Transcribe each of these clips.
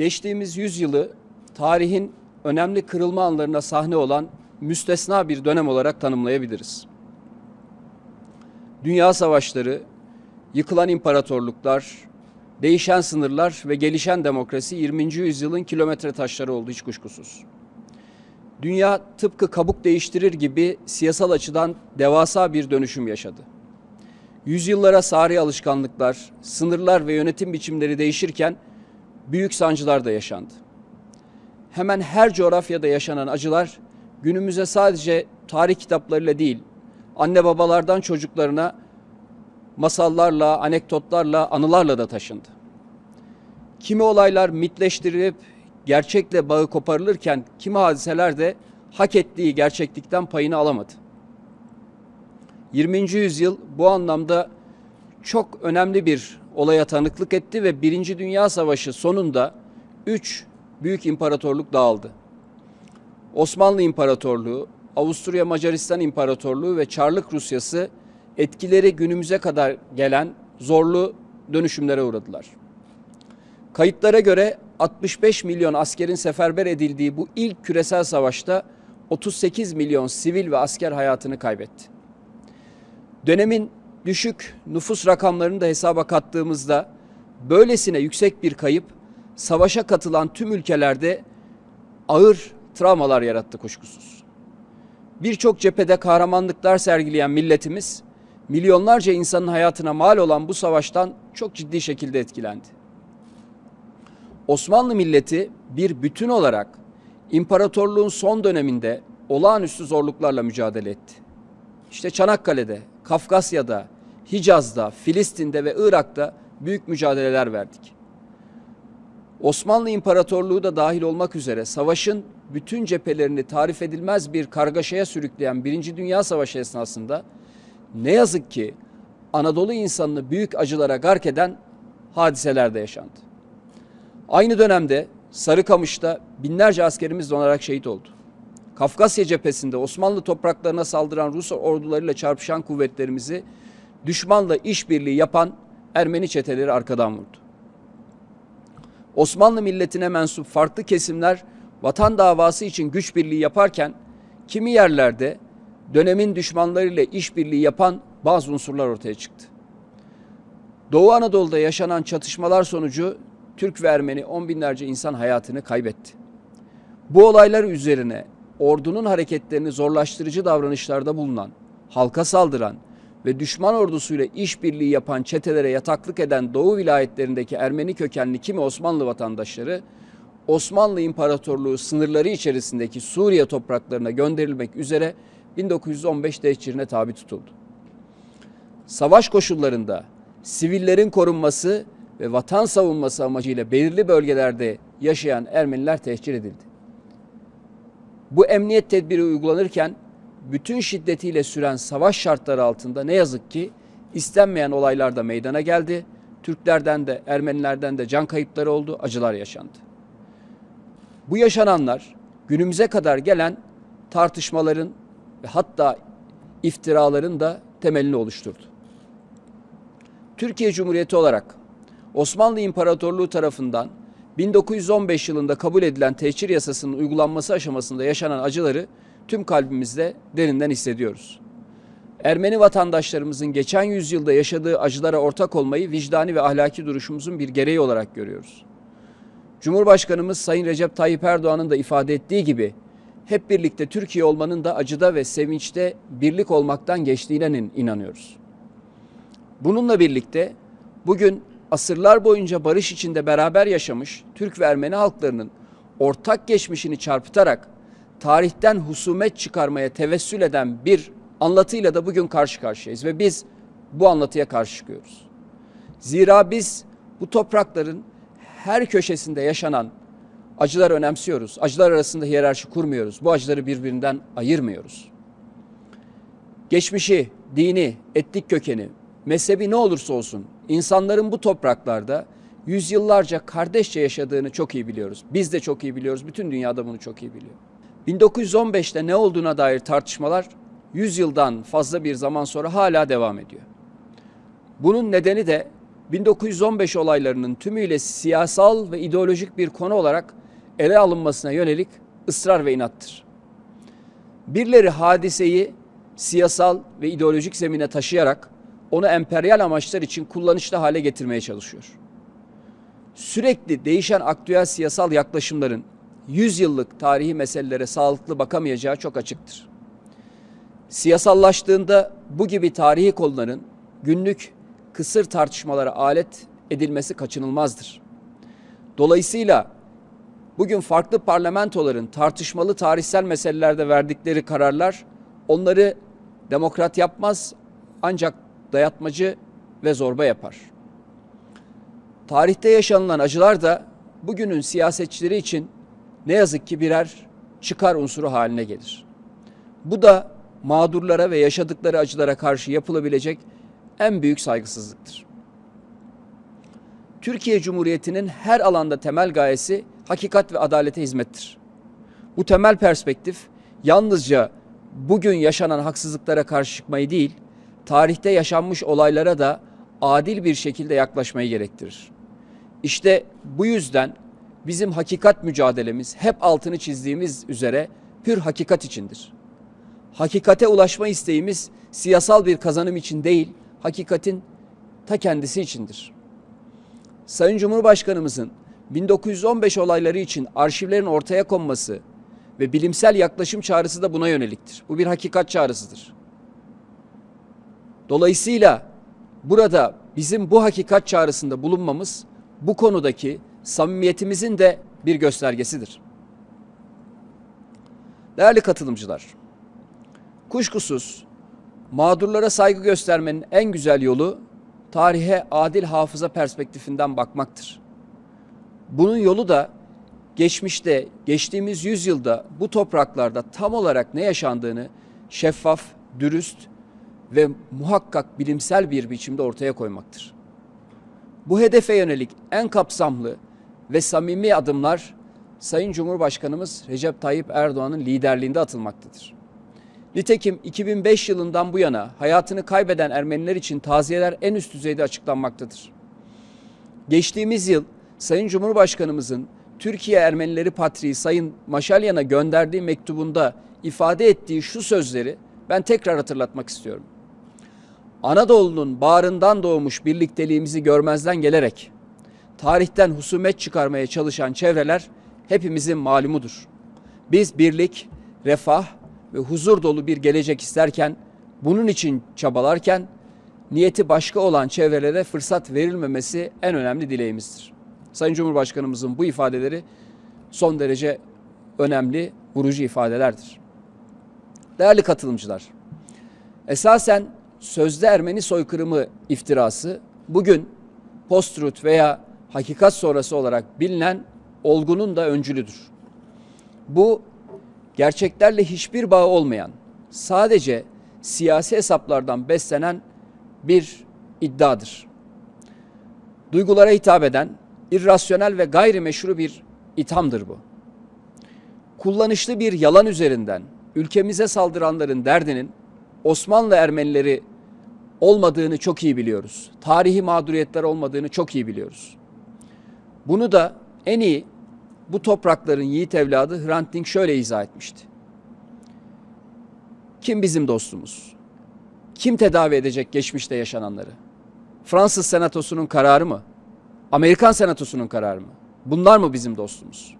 Geçtiğimiz yüzyılı tarihin önemli kırılma anlarına sahne olan müstesna bir dönem olarak tanımlayabiliriz. Dünya savaşları, yıkılan imparatorluklar, değişen sınırlar ve gelişen demokrasi 20. yüzyılın kilometre taşları oldu hiç kuşkusuz. Dünya tıpkı kabuk değiştirir gibi siyasal açıdan devasa bir dönüşüm yaşadı. Yüzyıllara sari alışkanlıklar, sınırlar ve yönetim biçimleri değişirken büyük sancılar da yaşandı. Hemen her coğrafyada yaşanan acılar günümüze sadece tarih kitaplarıyla değil, anne babalardan çocuklarına masallarla, anekdotlarla, anılarla da taşındı. Kimi olaylar mitleştirilip gerçekle bağı koparılırken kimi hadiseler de hak ettiği gerçeklikten payını alamadı. 20. yüzyıl bu anlamda çok önemli bir olaya tanıklık etti ve Birinci Dünya Savaşı sonunda üç büyük imparatorluk dağıldı. Osmanlı İmparatorluğu, Avusturya Macaristan İmparatorluğu ve Çarlık Rusyası etkileri günümüze kadar gelen zorlu dönüşümlere uğradılar. Kayıtlara göre 65 milyon askerin seferber edildiği bu ilk küresel savaşta 38 milyon sivil ve asker hayatını kaybetti. Dönemin düşük nüfus rakamlarını da hesaba kattığımızda böylesine yüksek bir kayıp savaşa katılan tüm ülkelerde ağır travmalar yarattı kuşkusuz. Birçok cephede kahramanlıklar sergileyen milletimiz milyonlarca insanın hayatına mal olan bu savaştan çok ciddi şekilde etkilendi. Osmanlı milleti bir bütün olarak imparatorluğun son döneminde olağanüstü zorluklarla mücadele etti. İşte Çanakkale'de, Kafkasya'da, Hicaz'da, Filistin'de ve Irak'ta büyük mücadeleler verdik. Osmanlı İmparatorluğu da dahil olmak üzere savaşın bütün cephelerini tarif edilmez bir kargaşaya sürükleyen Birinci Dünya Savaşı esnasında ne yazık ki Anadolu insanını büyük acılara gark eden hadiseler de yaşandı. Aynı dönemde Sarıkamış'ta binlerce askerimiz donarak şehit oldu. Kafkasya cephesinde Osmanlı topraklarına saldıran Rus ordularıyla çarpışan kuvvetlerimizi düşmanla işbirliği yapan Ermeni çeteleri arkadan vurdu. Osmanlı milletine mensup farklı kesimler vatan davası için güç birliği yaparken kimi yerlerde dönemin düşmanlarıyla işbirliği yapan bazı unsurlar ortaya çıktı. Doğu Anadolu'da yaşanan çatışmalar sonucu Türk ve Ermeni on binlerce insan hayatını kaybetti. Bu olaylar üzerine ordunun hareketlerini zorlaştırıcı davranışlarda bulunan, halka saldıran ve düşman ordusuyla işbirliği yapan çetelere yataklık eden Doğu vilayetlerindeki Ermeni kökenli kimi Osmanlı vatandaşları Osmanlı İmparatorluğu sınırları içerisindeki Suriye topraklarına gönderilmek üzere 1915 tehcirine tabi tutuldu. Savaş koşullarında sivillerin korunması ve vatan savunması amacıyla belirli bölgelerde yaşayan Ermeniler tehcir edildi. Bu emniyet tedbiri uygulanırken bütün şiddetiyle süren savaş şartları altında ne yazık ki istenmeyen olaylar da meydana geldi. Türklerden de Ermenilerden de can kayıpları oldu, acılar yaşandı. Bu yaşananlar günümüze kadar gelen tartışmaların ve hatta iftiraların da temelini oluşturdu. Türkiye Cumhuriyeti olarak Osmanlı İmparatorluğu tarafından 1915 yılında kabul edilen tehcir yasasının uygulanması aşamasında yaşanan acıları tüm kalbimizde derinden hissediyoruz. Ermeni vatandaşlarımızın geçen yüzyılda yaşadığı acılara ortak olmayı vicdani ve ahlaki duruşumuzun bir gereği olarak görüyoruz. Cumhurbaşkanımız Sayın Recep Tayyip Erdoğan'ın da ifade ettiği gibi hep birlikte Türkiye olmanın da acıda ve sevinçte birlik olmaktan geçtiğine inanıyoruz. Bununla birlikte bugün asırlar boyunca barış içinde beraber yaşamış Türk ve Ermeni halklarının ortak geçmişini çarpıtarak tarihten husumet çıkarmaya tevessül eden bir anlatıyla da bugün karşı karşıyayız ve biz bu anlatıya karşı çıkıyoruz. Zira biz bu toprakların her köşesinde yaşanan acılar önemsiyoruz. Acılar arasında hiyerarşi kurmuyoruz. Bu acıları birbirinden ayırmıyoruz. Geçmişi, dini, etnik kökeni, mezhebi ne olursa olsun insanların bu topraklarda yüzyıllarca kardeşçe yaşadığını çok iyi biliyoruz. Biz de çok iyi biliyoruz. Bütün dünyada bunu çok iyi biliyor. 1915'te ne olduğuna dair tartışmalar 100 yıldan fazla bir zaman sonra hala devam ediyor. Bunun nedeni de 1915 olaylarının tümüyle siyasal ve ideolojik bir konu olarak ele alınmasına yönelik ısrar ve inattır. Birileri hadiseyi siyasal ve ideolojik zemine taşıyarak onu emperyal amaçlar için kullanışlı hale getirmeye çalışıyor. Sürekli değişen aktüel siyasal yaklaşımların 100 yıllık tarihi meselelere sağlıklı bakamayacağı çok açıktır. Siyasallaştığında bu gibi tarihi konuların günlük kısır tartışmalara alet edilmesi kaçınılmazdır. Dolayısıyla bugün farklı parlamentoların tartışmalı tarihsel meselelerde verdikleri kararlar onları demokrat yapmaz ancak dayatmacı ve zorba yapar. Tarihte yaşanılan acılar da bugünün siyasetçileri için ne yazık ki birer çıkar unsuru haline gelir. Bu da mağdurlara ve yaşadıkları acılara karşı yapılabilecek en büyük saygısızlıktır. Türkiye Cumhuriyeti'nin her alanda temel gayesi hakikat ve adalete hizmettir. Bu temel perspektif yalnızca bugün yaşanan haksızlıklara karşı çıkmayı değil, tarihte yaşanmış olaylara da adil bir şekilde yaklaşmayı gerektirir. İşte bu yüzden bizim hakikat mücadelemiz hep altını çizdiğimiz üzere pür hakikat içindir. Hakikate ulaşma isteğimiz siyasal bir kazanım için değil, hakikatin ta kendisi içindir. Sayın Cumhurbaşkanımızın 1915 olayları için arşivlerin ortaya konması ve bilimsel yaklaşım çağrısı da buna yöneliktir. Bu bir hakikat çağrısıdır. Dolayısıyla burada bizim bu hakikat çağrısında bulunmamız bu konudaki samimiyetimizin de bir göstergesidir. Değerli katılımcılar, kuşkusuz mağdurlara saygı göstermenin en güzel yolu tarihe adil hafıza perspektifinden bakmaktır. Bunun yolu da geçmişte, geçtiğimiz yüzyılda bu topraklarda tam olarak ne yaşandığını şeffaf, dürüst ve muhakkak bilimsel bir biçimde ortaya koymaktır. Bu hedefe yönelik en kapsamlı ve samimi adımlar Sayın Cumhurbaşkanımız Recep Tayyip Erdoğan'ın liderliğinde atılmaktadır. Nitekim 2005 yılından bu yana hayatını kaybeden Ermeniler için taziyeler en üst düzeyde açıklanmaktadır. Geçtiğimiz yıl Sayın Cumhurbaşkanımızın Türkiye Ermenileri Patriği Sayın Maşalyan'a gönderdiği mektubunda ifade ettiği şu sözleri ben tekrar hatırlatmak istiyorum. Anadolu'nun bağrından doğmuş birlikteliğimizi görmezden gelerek tarihten husumet çıkarmaya çalışan çevreler hepimizin malumudur. Biz birlik, refah ve huzur dolu bir gelecek isterken, bunun için çabalarken niyeti başka olan çevrelere fırsat verilmemesi en önemli dileğimizdir. Sayın Cumhurbaşkanımızın bu ifadeleri son derece önemli, vurucu ifadelerdir. Değerli katılımcılar, esasen sözde Ermeni soykırımı iftirası bugün post veya hakikat sonrası olarak bilinen olgunun da öncülüdür. Bu gerçeklerle hiçbir bağı olmayan, sadece siyasi hesaplardan beslenen bir iddiadır. Duygulara hitap eden irrasyonel ve gayrimeşru bir ithamdır bu. Kullanışlı bir yalan üzerinden ülkemize saldıranların derdinin Osmanlı Ermenileri olmadığını çok iyi biliyoruz. Tarihi mağduriyetler olmadığını çok iyi biliyoruz. Bunu da en iyi bu toprakların yiğit evladı Hrant Dink şöyle izah etmişti. Kim bizim dostumuz? Kim tedavi edecek geçmişte yaşananları? Fransız senatosunun kararı mı? Amerikan senatosunun kararı mı? Bunlar mı bizim dostumuz?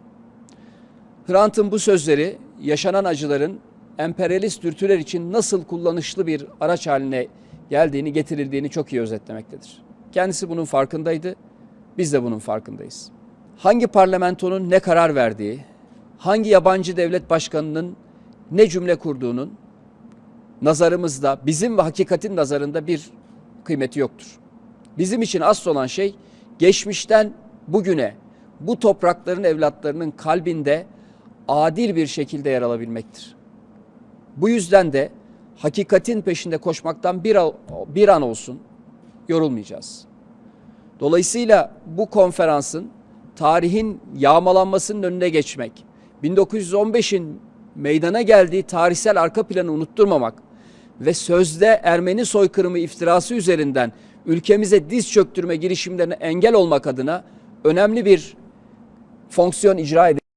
Hrant'ın bu sözleri yaşanan acıların emperyalist dürtüler için nasıl kullanışlı bir araç haline geldiğini, getirildiğini çok iyi özetlemektedir. Kendisi bunun farkındaydı. Biz de bunun farkındayız. Hangi parlamentonun ne karar verdiği, hangi yabancı devlet başkanının ne cümle kurduğunun nazarımızda, bizim ve hakikatin nazarında bir kıymeti yoktur. Bizim için asıl olan şey geçmişten bugüne bu toprakların evlatlarının kalbinde adil bir şekilde yer alabilmektir. Bu yüzden de hakikatin peşinde koşmaktan bir, bir an olsun yorulmayacağız. Dolayısıyla bu konferansın tarihin yağmalanmasının önüne geçmek, 1915'in meydana geldiği tarihsel arka planı unutturmamak ve sözde Ermeni soykırımı iftirası üzerinden ülkemize diz çöktürme girişimlerine engel olmak adına önemli bir fonksiyon icra edecek.